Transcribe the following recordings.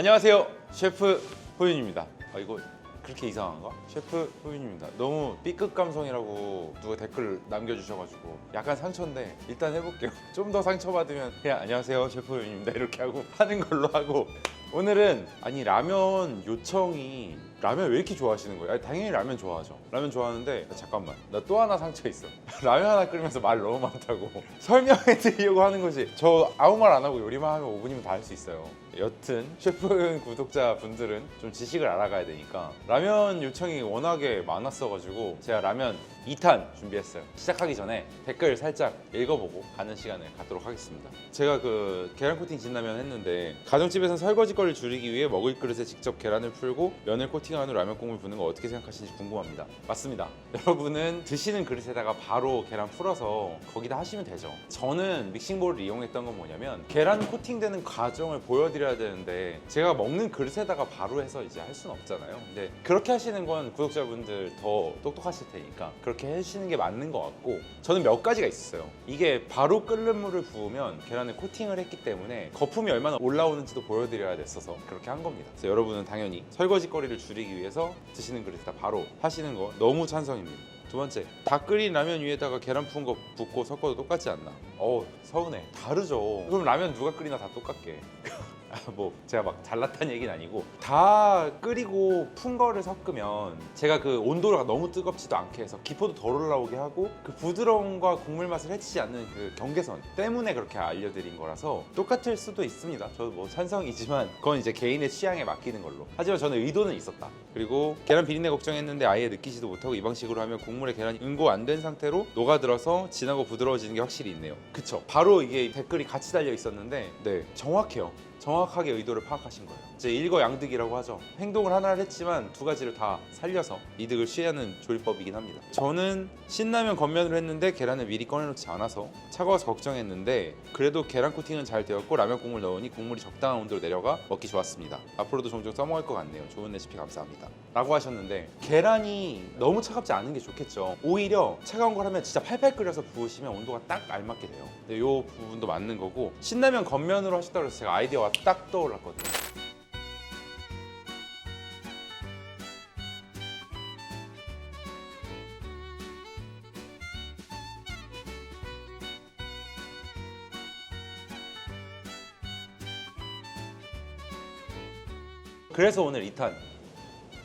안녕하세요. 셰프 호윤입니다. 아 이거 그렇게 이상한가? 셰프 호윤입니다. 너무 B급 감성이라고 누가 댓글 남겨주셔가지고 약간 상처인데 일단 해볼게요. 좀 더 상처받으면 그냥 안녕하세요. 셰프 호윤입니다. 이렇게 하고 하는 걸로 하고. 오늘은 아니 라면 요청이 라면 왜 이렇게 좋아하시는 거예요? 아니, 당연히 라면 좋아하죠. 라면 좋아하는데 잠깐만 나 또 하나 상처 있어. 라면 하나 끓이면서 말 너무 많다고 설명해 드리려고 하는 거지. 저 아무 말 안 하고 요리만 하면 5분이면 다 할 수 있어요. 여튼 셰프 구독자 분들은 좀 지식을 알아가야 되니까 라면 요청이 워낙에 많았어가지고 제가 라면 2탄 준비했어요. 시작하기 전에 댓글 살짝 읽어보고 가는 시간을 갖도록 하겠습니다. 제가 그 계란 코팅 진라면 했는데 가정집에서 설거지 거리를 줄이기 위해 먹을 그릇에 직접 계란을 풀고 면을 코팅 한후 라면 국물 부는 거 어떻게 생각하시는지 궁금합니다. 맞습니다. 여러분은 드시는 그릇에다가 바로 계란 풀어서 거기다 하시면 되죠. 저는 믹싱볼을 이용했던 건 뭐냐면 계란 코팅되는 과정을 보여드려야 되는데 제가 먹는 그릇에다가 바로 해서 이제 할 수는 없잖아요. 근데 그렇게 하시는 건 구독자분들 더 똑똑하실 테니까 그렇게 해주시는 게 맞는 것 같고 저는 몇 가지가 있었어요. 이게 바로 끓는 물을 부으면 계란을 코팅을 했기 때문에 거품이 얼마나 올라오는지도 보여드려야 됐어서 그렇게 한 겁니다. 그래서 여러분은 당연히 설거지 거리를 줄이 기 위해서 드시는 그릇에다 바로 하시는 거 너무 찬성입니다. 두 번째, 다 끓인 라면 위에다가 계란 푼 거 붓고 섞어도 똑같지 않나? 어우 서운해. 다르죠. 그럼 라면 누가 끓이나 다 똑같게. 뭐 제가 막 잘났다는 얘기는 아니고 다 끓이고 푼 거를 섞으면 제가 그 온도가 너무 뜨겁지도 않게 해서 기포도 덜 올라오게 하고 그 부드러움과 국물 맛을 해치지 않는 그 경계선 때문에 그렇게 알려드린 거라서 똑같을 수도 있습니다. 저도 뭐 찬성이지만 그건 이제 개인의 취향에 맡기는 걸로. 하지만 저는 의도는 있었다. 그리고 계란 비린내 걱정했는데 아예 느끼지도 못하고 이 방식으로 하면 국물에 계란이 응고 안 된 상태로 녹아들어서 진하고 부드러워지는 게 확실히 있네요. 그쵸? 바로 이게 댓글이 같이 달려 있었는데 네 정확해요. 정확하게 의도를 파악하신 거예요. 이제 일거양득이라고 하죠. 행동을 하나를 했지만 두 가지를 다 살려서 이득을 취하는 조리법이긴 합니다. 저는 신라면 겉면으로 했는데 계란을 미리 꺼내놓지 않아서 차가워서 걱정했는데 그래도 계란 코팅은 잘 되었고 라면 국물 넣으니 국물이 적당한 온도로 내려가 먹기 좋았습니다. 앞으로도 종종 써먹을 것 같네요. 좋은 레시피 감사합니다. 라고 하셨는데 계란이 너무 차갑지 않은 게 좋겠죠. 오히려 차가운 걸 하면 진짜 팔팔 끓여서 부으시면 온도가 딱 알맞게 돼요. 근데 이 부분도 맞는 거고 신라면 겉면으로 하셨다고 해서 제가 아이디어가 딱 떠올랐거든요. 그래서 오늘 2탄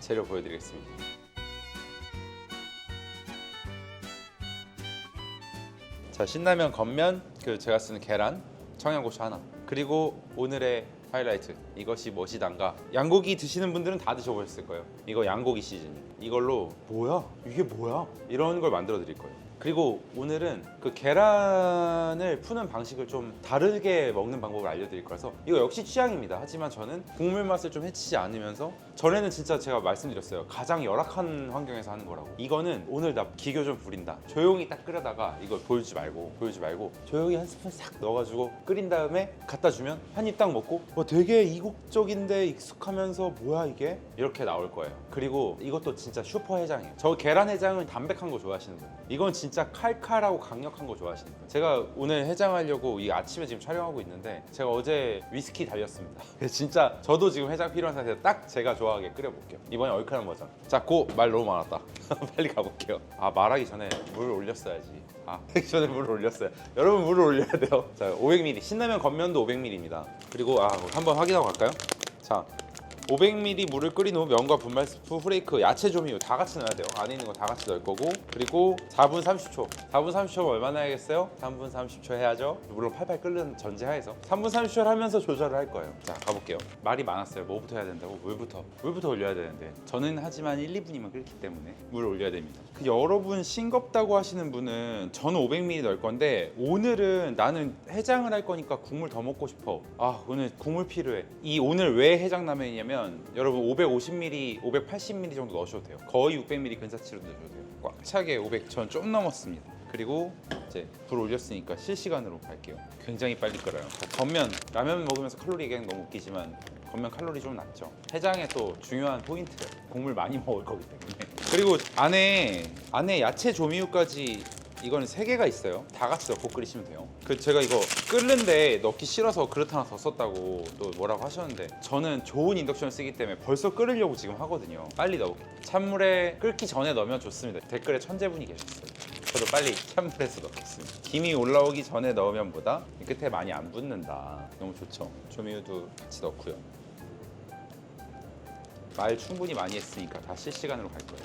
재료 보여드리겠습니다. 자 신라면 겉면 그 제가 쓰는 계란 청양고추 하나 그리고 오늘의 하이라이트 이것이 무엇이단가? 양고기 드시는 분들은 다 드셔보셨을 거예요. 이거 양고기 시즈닝 이걸로 뭐야? 이게 뭐야? 이런 걸 만들어 드릴 거예요 그리고 오늘은 그 계란을 푸는 방식을 좀 다르게 먹는 방법을 알려드릴 거라서 이거 역시 취향입니다. 하지만 저는 국물 맛을 좀 해치지 않으면서 전에는 진짜 제가 말씀드렸어요. 가장 열악한 환경에서 하는 거라고. 이거는 오늘 나 기교 좀 부린다. 조용히 딱 끓여다가 이걸 보여주지 말고 보여주지 말고 조용히 한 스푼 싹 넣어가지고 끓인 다음에 갖다 주면 한 입 딱 먹고 와 되게 이국적인데 익숙하면서 뭐야 이게? 이렇게 나올 거예요. 그리고 이것도 진짜 슈퍼 해장이에요. 저 계란 해장은 담백한 거 좋아하시는 분 이건 진짜 칼칼하고 강력한 거 좋아하시는 분 제가 오늘 해장하려고 이 아침에 지금 촬영하고 있는데 제가 어제 위스키 달렸습니다. 진짜 저도 지금 해장 필요한 상태에서 딱 제가 좋아하게 끓여볼게요. 이번에 얼큰한 버전. 자고! 말 너무 많았다. 빨리 가볼게요. 아 말하기 전에 물 올렸어야지. 아 전에 물을 올렸어요. 여러분 물을 올려야 돼요. 자 500ml 신라면 겉면도 500ml입니다. 그리고 아 한번 확인하고 갈까요? 자 500ml 물을 끓인 후 면과 분말 스프, 후레이크, 야채 조미료 다 같이 넣어야 돼요. 안에 있는 거 다 같이 넣을 거고 그리고 4분 30초. 4분 30초 얼마나 해야겠어요? 3분 30초 해야죠. 물론 팔팔 끓는 전제하에서 3분 30초를 하면서 조절을 할 거예요. 자 가볼게요. 말이 많았어요. 뭐부터 해야 된다고? 물부터. 물부터 올려야 되는데 저는 하지만 1, 2분이면 끓기 때문에 물을 올려야 됩니다. 그 여러분 싱겁다고 하시는 분은 저는 500ml 넣을 건데 오늘은 나는 해장을 할 거니까 국물 더 먹고 싶어. 아 오늘 국물 필요해. 이 오늘 왜 해장라면이냐면 여러분 550ml, 580ml 정도 넣으셔도 돼요. 거의 600ml 근사치로 넣으셔도 돼요. 꽉 차게 500, 전 좀 넘었습니다. 그리고 이제 불 올렸으니까 실시간으로 갈게요. 굉장히 빨리 끓어요. 겉면 라면 먹으면서 칼로리 얘기하는 거 너무 웃기지만 겉면 칼로리 좀 낮죠. 해장의 또 중요한 포인트예요. 국물 많이 먹을 거기 때문에. 그리고 안에 안에 야채 조미유까지 이거는 세 개가 있어요. 다 같이 넣고 끓이시면 돼요. 그 제가 이거 끓는데 넣기 싫어서 그릇 하나 더 썼다고 또 뭐라고 하셨는데 저는 좋은 인덕션을 쓰기 때문에 벌써 끓이려고 지금 하거든요. 빨리 넣을게요. 찬물에 끓기 전에 넣으면 좋습니다. 댓글에 천재분이 계셨어요. 저도 빨리 찬물에서 넣었습니다. 김이 올라오기 전에 넣으면 보다 끝에 많이 안 붙는다. 너무 좋죠. 조미유도 같이 넣고요. 말 충분히 많이 했으니까 다 실시간으로 갈 거예요.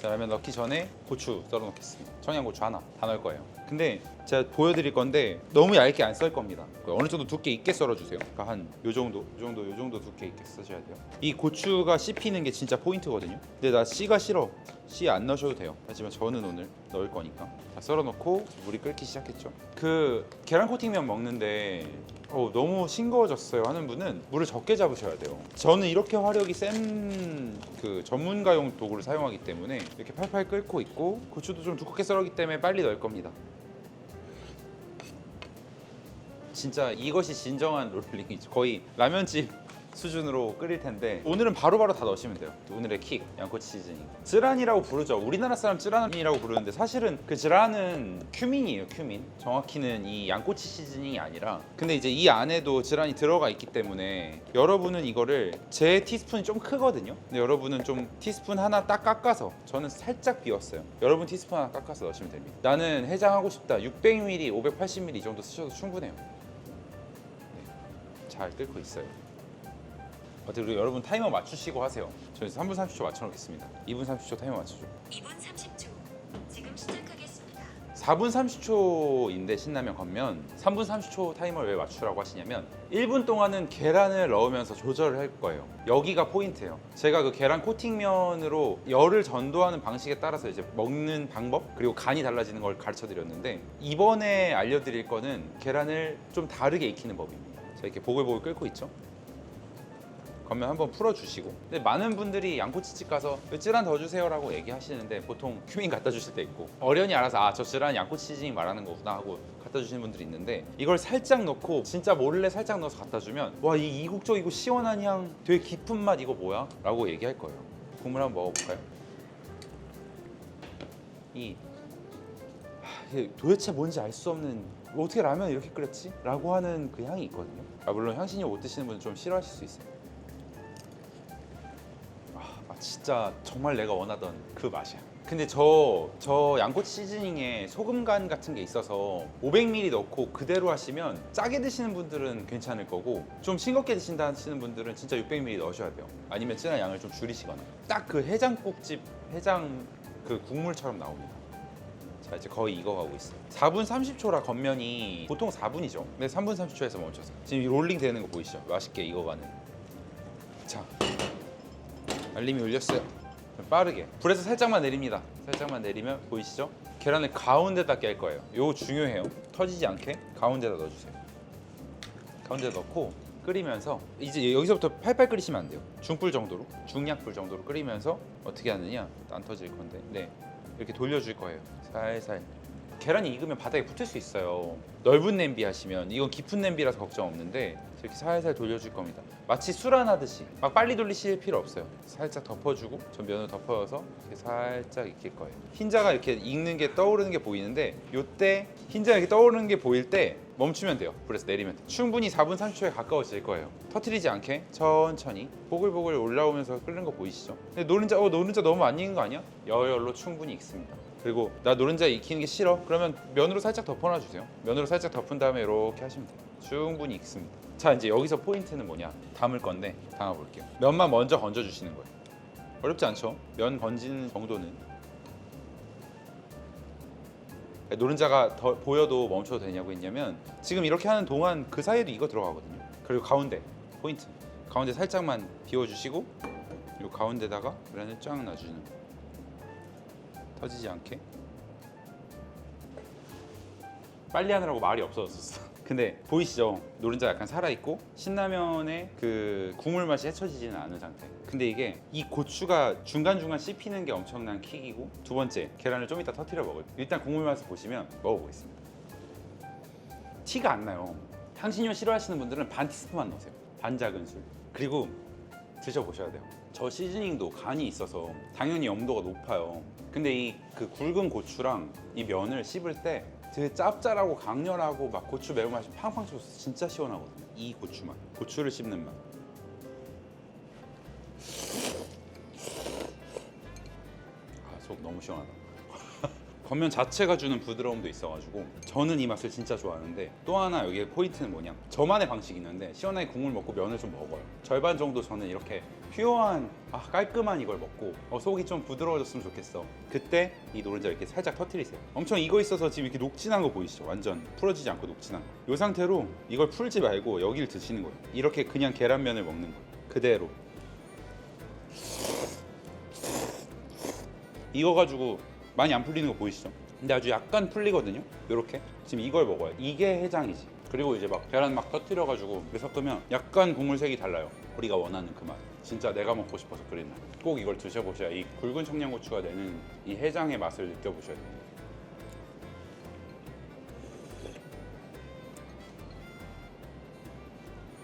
자, 라면 넣기 전에 고추 썰어 놓겠습니다. 청양고추 하나 다 넣을 거예요. 근데 제가 보여드릴 건데 너무 얇게 안 썰 겁니다. 어느 정도 두께 있게 썰어주세요. 그러니까 한 요 정도, 요 정도, 요 정도 두께 있게 써셔야 돼요. 이 고추가 씹히는 게 진짜 포인트거든요. 근데 나 씨가 싫어. 씨 안 넣으셔도 돼요. 하지만 저는 오늘 넣을 거니까. 자, 썰어 놓고 물이 끓기 시작했죠. 그 계란 코팅면 먹는데 어, 너무 싱거워졌어요 하는 분은 물을 적게 잡으셔야 돼요. 저는 이렇게 화력이 센 그 전문가용 도구를 사용하기 때문에 이렇게 팔팔 끓고 있고 고추도 좀 두껍게 썰었기 때문에 빨리 넣을 겁니다. 진짜 이것이 진정한 롤링이죠. 거의 라면집 수준으로 끓일 텐데 오늘은 바로바로 다 넣으시면 돼요. 오늘의 킥 양꼬치 시즈닝. 쯔란이라고 부르죠. 우리나라 사람 쯔란이라고 부르는데 사실은 그 쯔란은 큐민이에요. 큐민. 정확히는 이 양꼬치 시즈닝이 아니라 근데 이제 이 안에도 쯔란이 들어가 있기 때문에 여러분은 이거를 제 티스푼이 좀 크거든요. 근데 여러분은 좀 티스푼 하나 딱 깎아서 저는 살짝 비웠어요. 여러분 티스푼 하나 깎아서 넣으시면 됩니다. 나는 해장하고 싶다. 600ml, 580ml 이 정도 쓰셔도 충분해요. 잘 끓고 있어요. 어떻게 그리고 여러분 타이머 맞추시고 하세요. 저희 3분 30초 맞춰놓겠습니다. 2분 30초 타이머 맞추죠. 2분 30초. 지금 시작하겠습니다. 4분 30초인데 신라면 건면 3분 30초 타이머를 왜 맞추라고 하시냐면 1분 동안은 계란을 넣으면서 조절을 할 거예요. 여기가 포인트예요. 제가 그 계란 코팅면으로 열을 전도하는 방식에 따라서 이제 먹는 방법 그리고 간이 달라지는 걸 가르쳐 드렸는데 이번에 알려드릴 거는 계란을 좀 다르게 익히는 법입니다. 자 이렇게 보글보글 끓고 있죠. 겉면 한번 풀어주시고 근데 많은 분들이 양꼬치집 가서 그 쯔란 더 주세요 라고 얘기하시는데 보통 큐민 갖다 주실 때 있고 어련히 알아서 아저 쯔란 양꼬치 시즈닝 말하는 거구나 하고 갖다 주시는 분들이 있는데 이걸 살짝 넣고 진짜 몰래 살짝 넣어서 갖다 주면 와 이 이국적이고 시원한 향 되게 깊은 맛 이거 뭐야? 라고 얘기할 거예요 국물 한번 먹어볼까요? 이 도대체 뭔지 알 수 없는 어떻게 라면 이렇게 끓였지? 라고 하는 그 향이 있거든요 아, 물론 향신료 못 드시는 분은 좀 싫어하실 수 있어요 아 진짜 정말 내가 원하던 그 맛이야. 근데 저, 저 양꼬치 시즈닝에 소금 간 같은 게 있어서 500ml 넣고 그대로 하시면 짜게 드시는 분들은 괜찮을 거고 좀 싱겁게 드신다 하시는 분들은 진짜 600ml 넣으셔야 돼요. 아니면 진한 양을 좀 줄이시거나. 딱 그 해장국집 해장 그 국물처럼 나옵니다. 자 이제 거의 익어가고 있어요 4분 30초라 겉면이 보통 4분이죠 근데 3분 30초에서 멈춰서 지금 이 롤링 되는 거 보이시죠? 맛있게 익어가는 자 알림이 울렸어요. 빠르게 불에서 살짝만 내립니다. 살짝만 내리면 보이시죠? 계란을 가운데다 깰 거예요. 이거 중요해요. 터지지 않게 가운데다 넣어주세요. 가운데다 넣고 끓이면서 이제 여기서부터 팔팔 끓이시면 안 돼요. 중불 정도로 중약불 정도로 끓이면서 어떻게 하느냐? 안 터질 건데 네 이렇게 돌려줄 거예요. 살살 계란이 익으면 바닥에 붙을 수 있어요. 넓은 냄비 하시면 이건 깊은 냄비라서 걱정 없는데 이렇게 살살 돌려줄 겁니다. 마치 술안 하듯이 막 빨리 돌리실 필요 없어요. 살짝 덮어주고 전 면을 덮어서 이렇게 살짝 익힐 거예요. 흰자가 이렇게 익는 게 떠오르는 게 보이는데 이때 흰자가 이렇게 떠오르는 게 보일 때 멈추면 돼요. 불에서 내리면 돼요. 충분히 4분 30초에 가까워질 거예요. 터트리지 않게 천천히 보글보글 올라오면서 끓는 거 보이시죠? 근데 노른자 어 노른자 너무 안 익은 거 아니야? 여열로 충분히 익습니다. 그리고 나 노른자 익히는 게 싫어? 그러면 면으로 살짝 덮어놔 주세요. 면으로 살짝 덮은 다음에 이렇게 하시면 돼요. 충분히 익습니다. 자 이제 여기서 포인트는 뭐냐? 담을 건데 담아 볼게요. 면만 먼저 건져 주시는 거예요. 어렵지 않죠? 면 건지는 정도는 노른자가 더 보여도 멈춰도 되냐고 했냐면 지금 이렇게 하는 동안 그 사이에도 이거 들어가거든요. 그리고 가운데 포인트 가운데 살짝만 비워주시고 이 가운데다가 계란을 쫙 놔주는. 터지지 않게 빨리 하느라고 말이 없어졌어. 근데 보이시죠? 노른자 약간 살아있고 신라면의 그 국물 맛이 헤쳐지지는 않은 상태. 근데 이게 이 고추가 중간중간 씹히는 게 엄청난 킥이고 두 번째 계란을 좀 이따 터트려 먹을 일단 국물 맛을 보시면 먹어보겠습니다. 티가 안 나요. 향신료 싫어하시는 분들은 반 티스푼만 넣으세요. 반 작은 술. 그리고 드셔보셔야 돼요. 저 시즈닝도 간이 있어서 당연히 염도가 높아요. 근데 이 그 굵은 고추랑 이 면을 씹을 때 되게 짭짤하고 강렬하고 막 고추 매운맛이 팡팡 쳐서 진짜 시원하거든요. 이 고추만 고추를 씹는 맛. 아, 속 너무 시원하다. 겉면 자체가 주는 부드러움도 있어가지고 저는 이 맛을 진짜 좋아하는데 또 하나 여기에 포인트는 뭐냐? 저만의 방식이 있는데 시원하게 국물 먹고 면을 좀 먹어요. 절반 정도 저는 이렇게 퓨어한 아, 깔끔한 이걸 먹고 어, 속이 좀 부드러워졌으면 좋겠어. 그때 이 노른자 이렇게 살짝 터트리세요. 엄청 익어 있어서 지금 이렇게 녹진한 거 보이시죠? 완전 풀어지지 않고 녹진한 거이 상태로 이걸 풀지 말고 여기를 드시는 거예요. 이렇게 그냥 계란면을 먹는 거예요. 그대로. 이거 가지고 많이 안 풀리는 거 보이시죠? 근데 아주 약간 풀리거든요. 이렇게 지금 이걸 먹어요. 이게 해장이지. 그리고 이제 막 계란 막 터트려 가지고 섞으면 약간 국물 색이 달라요. 우리가 원하는 그 맛. 진짜 내가 먹고 싶어서 맛. 꼭 이걸 드셔보셔야 이 굵은 청양고추가 내는 이 해장의 맛을 느껴보셔야 돼요.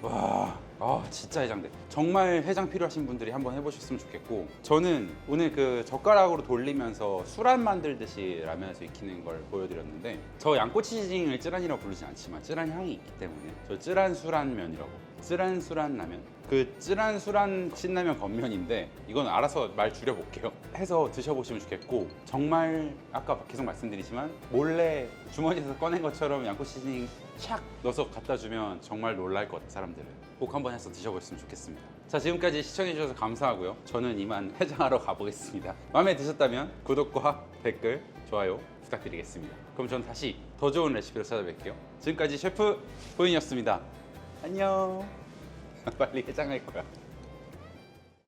와, 아 진짜 해장돼. 정말 해장 필요하신 분들이 한번 해보셨으면 좋겠고 저는 오늘 그 젓가락으로 돌리면서 술안 만들듯이 라면에서 익히는 걸 보여드렸는데 저 양꼬치 지징을 쯔란이라고 부르진 않지만 쯔란 향이 있기 때문에 저 쯔란 술안면이라고 쯔란 술안 라면. 그 쯔란 술안 신라면 겉면인데 이건 알아서 말 줄여볼게요. 해서 드셔보시면 좋겠고 정말 아까 계속 말씀드리지만 몰래 주머니에서 꺼낸 것처럼 양꼬치 지징 샥 넣어서 갖다 주면 정말 놀랄 것 사람들은 꼭 한번 해서 드셔보셨으면 좋겠습니다. 자 지금까지 시청해주셔서 감사하고요. 저는 이만 해장하러 가보겠습니다. 마음에 드셨다면 구독과 댓글 좋아요 부탁드리겠습니다. 그럼 전 다시 더 좋은 레시피로 찾아뵐게요. 지금까지 셰프 호인이었습니다 안녕. 빨리 해장할 거야